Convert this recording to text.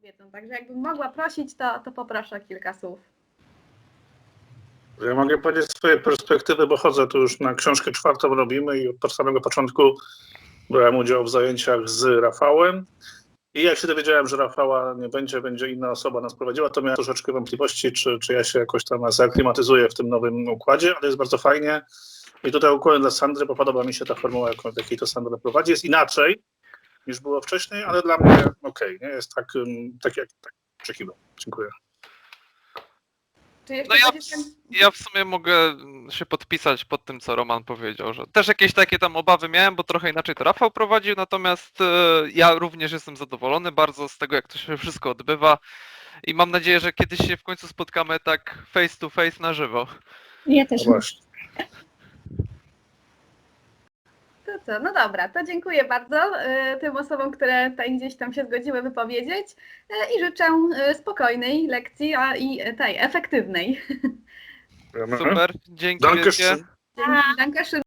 powiedzą. Także jakbym mogła prosić, to, to poproszę o kilka słów. Ja mogę powiedzieć z swojej perspektywy, bo chodzę tu już na książkę czwartą robimy i od samego początku brałem udział w zajęciach z Rafałem. I jak się dowiedziałem, że Rafała nie będzie, będzie inna osoba nas prowadziła, to miałem troszeczkę wątpliwości, czy, czy ja się jakoś tam zaaklimatyzuję w tym nowym układzie, ale jest bardzo fajnie. I tutaj układam dla Sandry, bo podoba mi się ta formuła, jaką, jakiej to Sandra prowadzi. Jest inaczej niż było wcześniej, ale dla mnie okej, nie? Jest tak, tak jak tak oczekiwałem. Dziękuję. No ja, ja w sumie mogę się podpisać pod tym, co Roman powiedział, że też jakieś takie tam obawy miałem, bo trochę inaczej to Rafał prowadził, natomiast e, ja również jestem zadowolony bardzo z tego, jak to się wszystko odbywa i mam nadzieję, że kiedyś się w końcu spotkamy tak face to face na żywo. Ja też. No To co, no dobra, to dziękuję bardzo y, tym osobom, które tutaj gdzieś tam się zgodziły wypowiedzieć y, i życzę y, spokojnej lekcji, a i y, tej efektywnej. Super, dzięki Danke wielkie. schön. Dzięki.